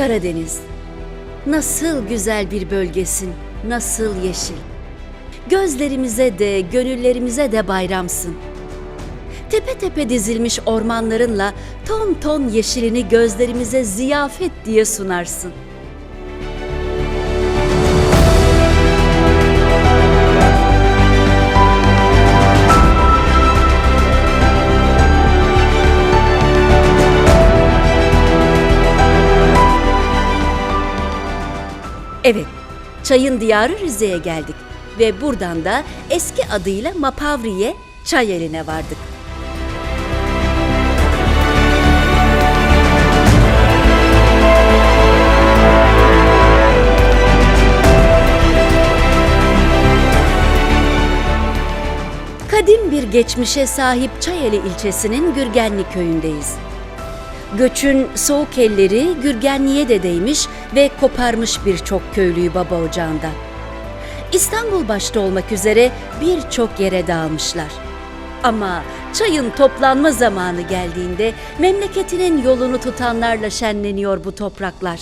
Karadeniz. Nasıl güzel bir bölgesin, nasıl yeşil. Gözlerimize de, gönüllerimize de bayramsın. Tepe tepe dizilmiş ormanlarınla ton ton yeşilini gözlerimize ziyafet diye sunarsın. Evet, çayın diyarı Rize'ye geldik ve buradan da eski adıyla Mapavriye çay eline vardık. Kadim bir geçmişe sahip Çayeli ilçesinin Gürgenli köyündeyiz. Göçün soğuk elleri Gürgenli'ye de değmiş ve koparmış birçok köylüyü baba ocağından. İstanbul başta olmak üzere birçok yere dağılmışlar. Ama çayın toplanma zamanı geldiğinde memleketinin yolunu tutanlarla şenleniyor bu topraklar.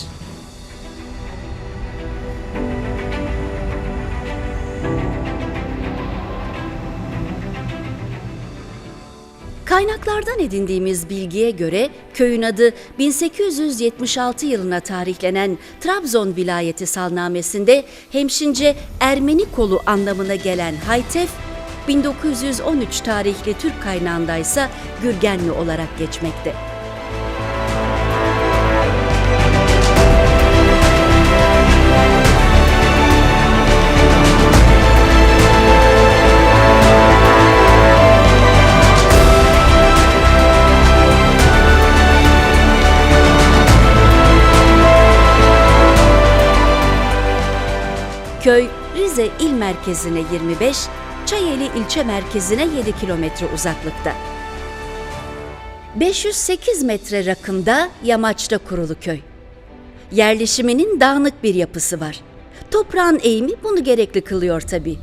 Kaynaklardan edindiğimiz bilgiye göre köyün adı 1876 yılına tarihlenen Trabzon vilayeti salnamesinde hemşince Ermeni kolu anlamına gelen Haytef, 1913 tarihli Türk kaynağındaysa Gürgenli olarak geçmekte. Köy Rize il merkezine 25, Çayeli ilçe merkezine 7 kilometre uzaklıkta. 508 metre rakımda yamaçta kurulu köy. Yerleşiminin dağınık bir yapısı var. Toprağın eğimi bunu gerekli kılıyor tabii.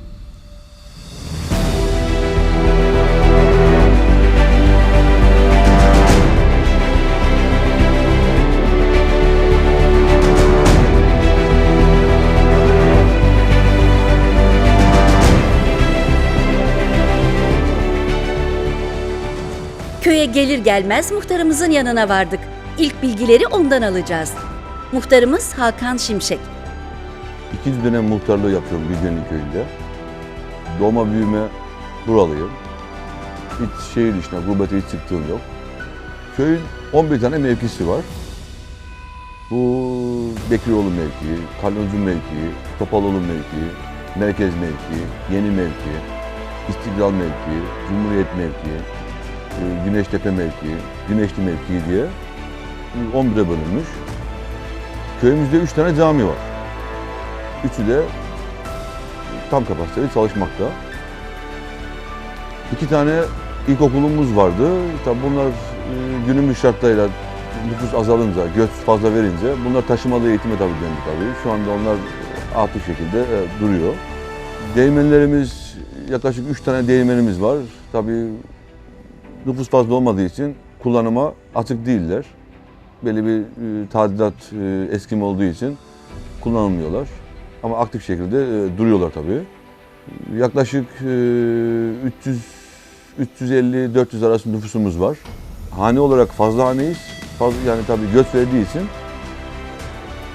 Gelir gelmez muhtarımızın yanına vardık. İlk bilgileri ondan alacağız. Muhtarımız Hakan Şimşek. İkinci dönem muhtarlığı yapıyorum Gülgenli köyünde. Doğma büyüme buralıyım. Hiç şehir dışına, gurbete hiç çıktığım yok. Köyün 11 tane mevkisi var. Bu Bekiroğlu mevkii, Kaloncu mevkii, Topaloğlu mevkii, Merkez mevkii, Yeni mevkii, İstiklal mevkii, Cumhuriyet mevkii, Güneştepe mevkii, Güneşli mevkii diye 11'e bölünmüş. Köyümüzde 3 tane cami var. Üçü de tam kapasiteli çalışmakta. İki tane ilkokulumuz vardı. Tabii bunlar e, günümüz şartlarıyla nüfus azalınca, göç fazla verince bunlar taşımalı eğitime tabii döndü tabii. Şu anda onlar atıl şekilde e, duruyor. Değirmenlerimiz, yaklaşık üç tane değirmenimiz var. Tabii nüfus fazla olmadığı için kullanıma açık değiller. Belli bir e, tadilat e, eskimi olduğu için kullanılmıyorlar. Ama aktif şekilde e, duruyorlar tabii. Yaklaşık e, 300 350-400 arası nüfusumuz var. Hane olarak fazla haneyiz. Fazla, yani tabii göç verdiği için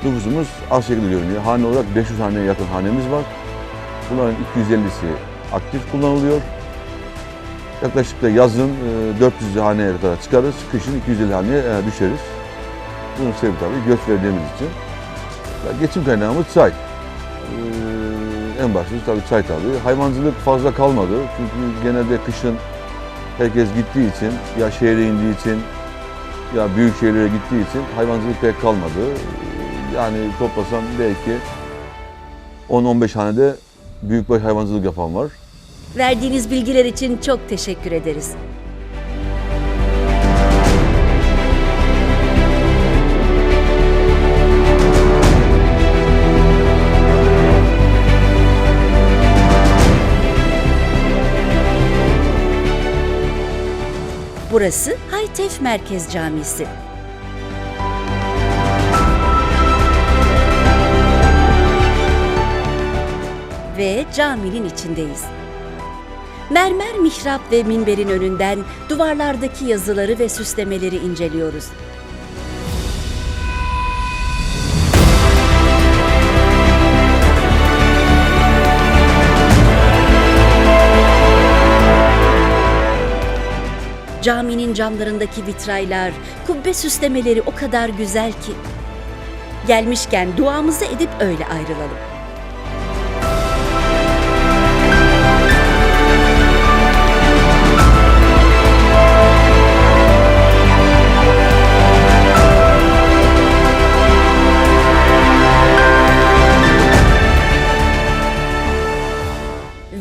nüfusumuz az şekilde görünüyor. Hane olarak 500 haneye yakın hanemiz var. Bunların 250'si aktif kullanılıyor. Yaklaşık da yazın e, 400 haneye kadar çıkarız. Kışın 250 haneye e, düşeriz. Bunun sebebi tabii göç verdiğimiz için. Geçim kaynağımız çay. Ee, en başta tabii çay tabii. Hayvancılık fazla kalmadı. Çünkü genelde kışın herkes gittiği için, ya şehre indiği için, ya büyük şehirlere gittiği için hayvancılık pek kalmadı. Yani toplasam belki 10-15 hanede büyükbaş hayvancılık yapan var. Verdiğiniz bilgiler için çok teşekkür ederiz. Burası Haytef Merkez Camisi. Ve caminin içindeyiz. Mermer mihrap ve minberin önünden duvarlardaki yazıları ve süslemeleri inceliyoruz. Caminin camlarındaki vitraylar, kubbe süslemeleri o kadar güzel ki. Gelmişken duamızı edip öyle ayrılalım.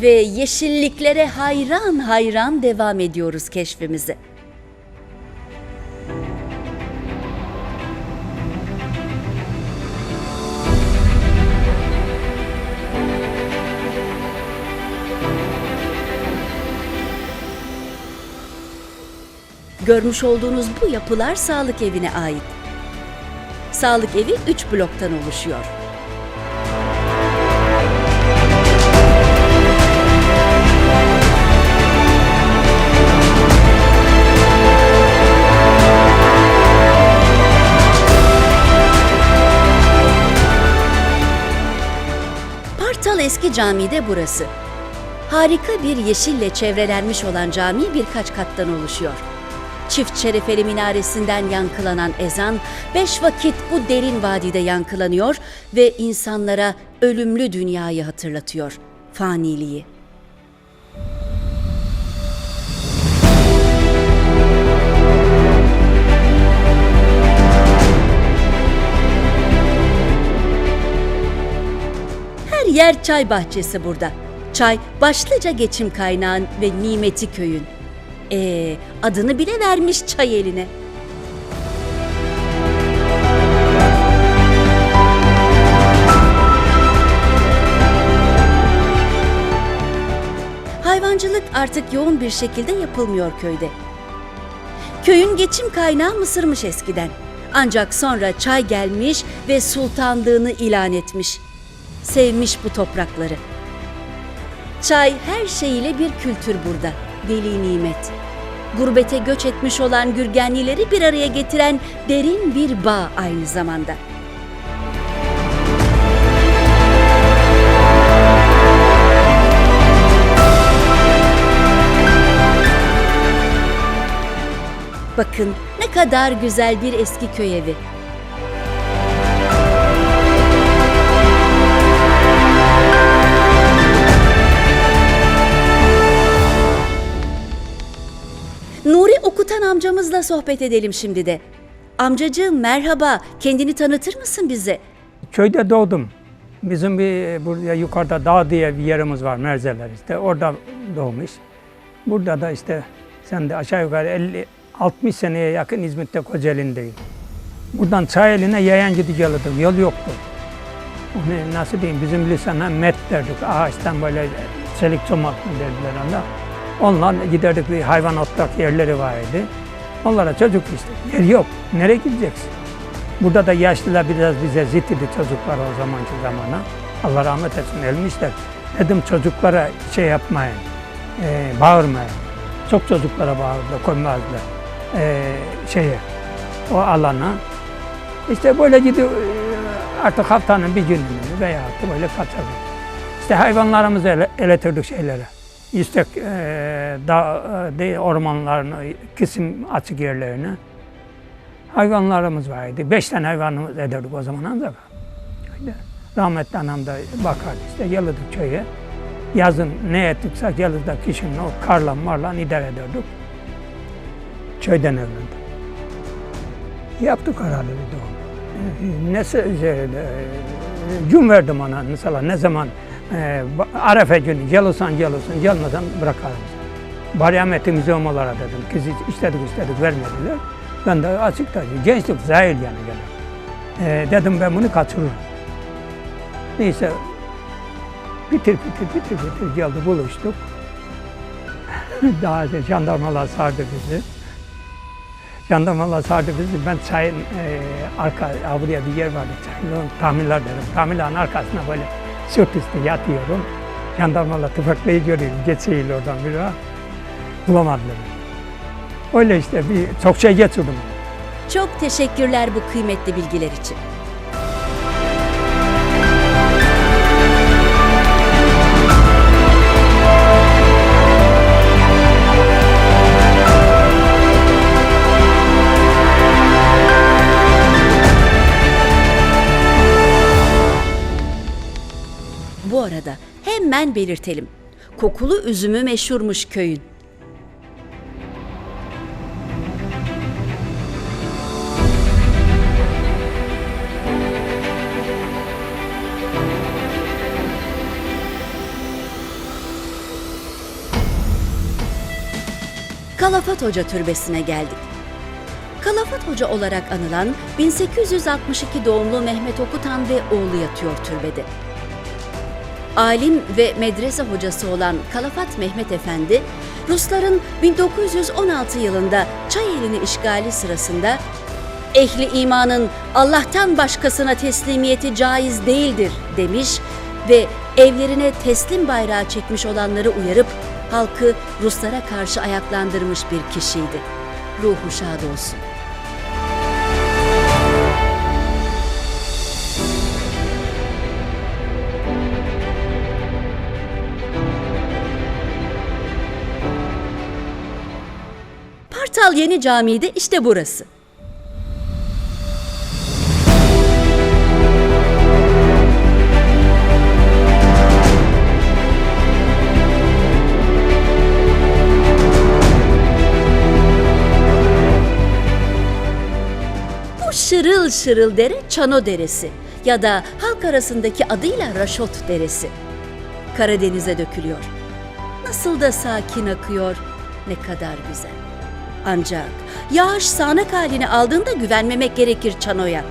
Ve yeşilliklere hayran hayran devam ediyoruz keşfimize. Görmüş olduğunuz bu yapılar sağlık evine ait. Sağlık evi 3 bloktan oluşuyor. Eski Camii de burası. Harika bir yeşille çevrelenmiş olan cami birkaç kattan oluşuyor. Çift şerefeli minaresinden yankılanan ezan, beş vakit bu derin vadide yankılanıyor ve insanlara ölümlü dünyayı hatırlatıyor, faniliği. Yer çay bahçesi burada. Çay başlıca geçim kaynağın ve nimeti köyün. Ee, adını bile vermiş çay eline. Hayvancılık artık yoğun bir şekilde yapılmıyor köyde. Köyün geçim kaynağı mısırmış eskiden. Ancak sonra çay gelmiş ve sultanlığını ilan etmiş. Sevmiş bu toprakları. Çay her şeyiyle bir kültür burada. Veli nimet. Gurbete göç etmiş olan Gürgenlileri bir araya getiren derin bir bağ aynı zamanda. Bakın ne kadar güzel bir eski köy evi. Amcamızla sohbet edelim şimdi de. Amcacığım merhaba, kendini tanıtır mısın bize? Köyde doğdum. Bizim bir burada yukarıda dağ diye bir yerimiz var Merzeler işte orada doğmuş. Burada da işte sen de aşağı yukarı 50 60 seneye yakın İzmit'te Kocaeli'ndeyim. Buradan Çayeli'ne yayan gidiyorlardım. Yol yoktu. Nasıl diyeyim bizim lisana met derdik. Ağaçtan böyle çelik çomak mı derdiler onda. Onlar giderdik bir hayvan otlak yerleri vardı. Onlara çocuk işte. Yer yok. Nereye gideceksin? Burada da yaşlılar biraz bize zit idi çocuklar o zamanki zamana. Allah rahmet etsin ölmüşler. Dedim çocuklara şey yapmayın, e, bağırmayın. Çok çocuklara bağırdılar, koymazlar e, şeye, o alana. İşte böyle gidiyor e, artık haftanın bir gününü veya böyle kaçardık. İşte hayvanlarımızı ele, eletirdik şeylere. İşte e, dağ, e, de, ormanların kısım açık yerlerine. Hayvanlarımız vardı. Beş tane hayvanımız ederdik o zaman ancak. Öyle. Rahmetli anam da bakardı işte gelirdik köye. Yazın ne ettiksek gelirdik kışın o karla marla idare ederdik. Köyden evlendim. Yaptık herhalde bir doğum. Ne üzerinde, gün verdim ona mesela ne zaman e, Arefe günü gelirsen gelirsin, gelmeden bırakarım. Bariyametimizi olmalara dedim. Kızı istedik istedik vermediler. Ben de açıkta gençlik zahir yani gene. E, dedim ben bunu kaçırırım. Neyse bitir bitir bitir bitir geldi buluştuk. Daha önce jandarmalar sardı bizi. Jandarmalar sardı bizi. Ben çayın e, arka, buraya bir yer vardı çayın tahminler derim. Tahminlerin arkasına böyle sırt üstü yatıyorum. Jandarmalar tüfekleyi görüyor. Geçeyiyle oradan bir ha. Bulamadılar. Öyle işte bir çok şey geçirdim. Çok teşekkürler bu kıymetli bilgiler için. Hemen belirtelim. Kokulu üzümü meşhurmuş köyün. Kalafat Hoca Türbesi'ne geldik. Kalafat Hoca olarak anılan 1862 doğumlu Mehmet Okutan ve oğlu yatıyor türbede. Alim ve medrese hocası olan Kalafat Mehmet Efendi, Rusların 1916 yılında Çayeli'ni işgali sırasında ehli imanın Allah'tan başkasına teslimiyeti caiz değildir demiş ve evlerine teslim bayrağı çekmiş olanları uyarıp halkı Ruslara karşı ayaklandırmış bir kişiydi. Ruhu şad olsun. Partal Yeni Camii de işte burası. Bu şırıl şırıl dere Çano Deresi ya da halk arasındaki adıyla Raşot Deresi. Karadeniz'e dökülüyor. Nasıl da sakin akıyor, ne kadar güzel. Ancak yağış sağanak halini aldığında güvenmemek gerekir Çano'ya.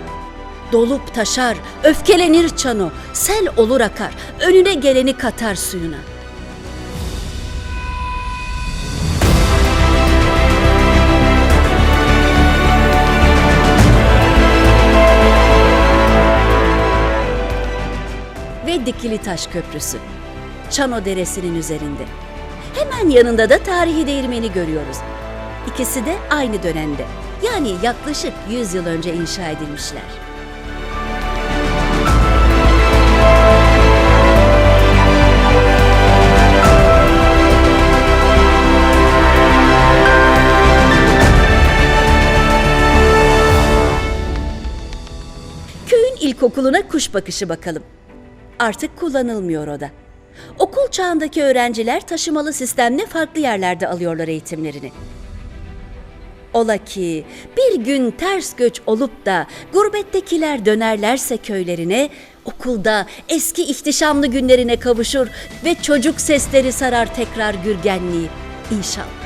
Dolup taşar, öfkelenir Çano, sel olur akar, önüne geleni katar suyuna. Ve Dikili Taş Köprüsü. Çano Deresi'nin üzerinde. Hemen yanında da tarihi değirmeni görüyoruz. İkisi de aynı dönemde. Yani yaklaşık 100 yıl önce inşa edilmişler. Köyün ilkokuluna kuş bakışı bakalım. Artık kullanılmıyor o da. Okul çağındaki öğrenciler taşımalı sistemle farklı yerlerde alıyorlar eğitimlerini. Ola ki bir gün ters göç olup da gurbettekiler dönerlerse köylerine, okulda eski ihtişamlı günlerine kavuşur ve çocuk sesleri sarar tekrar gürgenliği. İnşallah.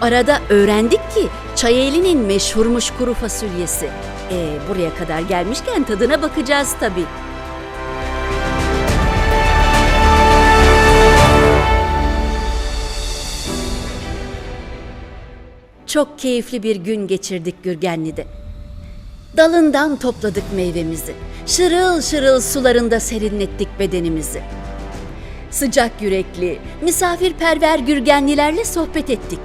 Arada öğrendik ki Çayeli'nin meşhurmuş kuru fasulyesi. E, buraya kadar gelmişken tadına bakacağız tabii. Çok keyifli bir gün geçirdik Gürgenli'de. Dalından topladık meyvemizi. Şırıl şırıl sularında serinlettik bedenimizi. Sıcak yürekli, misafirperver Gürgenlilerle sohbet ettik.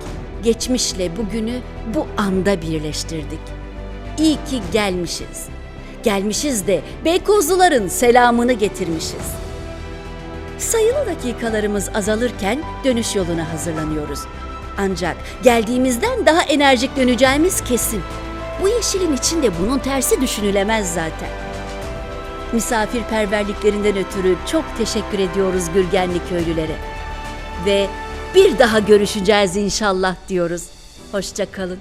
Geçmişle bugünü bu anda birleştirdik. İyi ki gelmişiz. Gelmişiz de Beykozluların selamını getirmişiz. Sayılı dakikalarımız azalırken dönüş yoluna hazırlanıyoruz. Ancak geldiğimizden daha enerjik döneceğimiz kesin. Bu yeşilin içinde bunun tersi düşünülemez zaten. Misafirperverliklerinden ötürü çok teşekkür ediyoruz Gürgenli köylülere. Ve bir daha görüşeceğiz inşallah diyoruz. Hoşça kalın.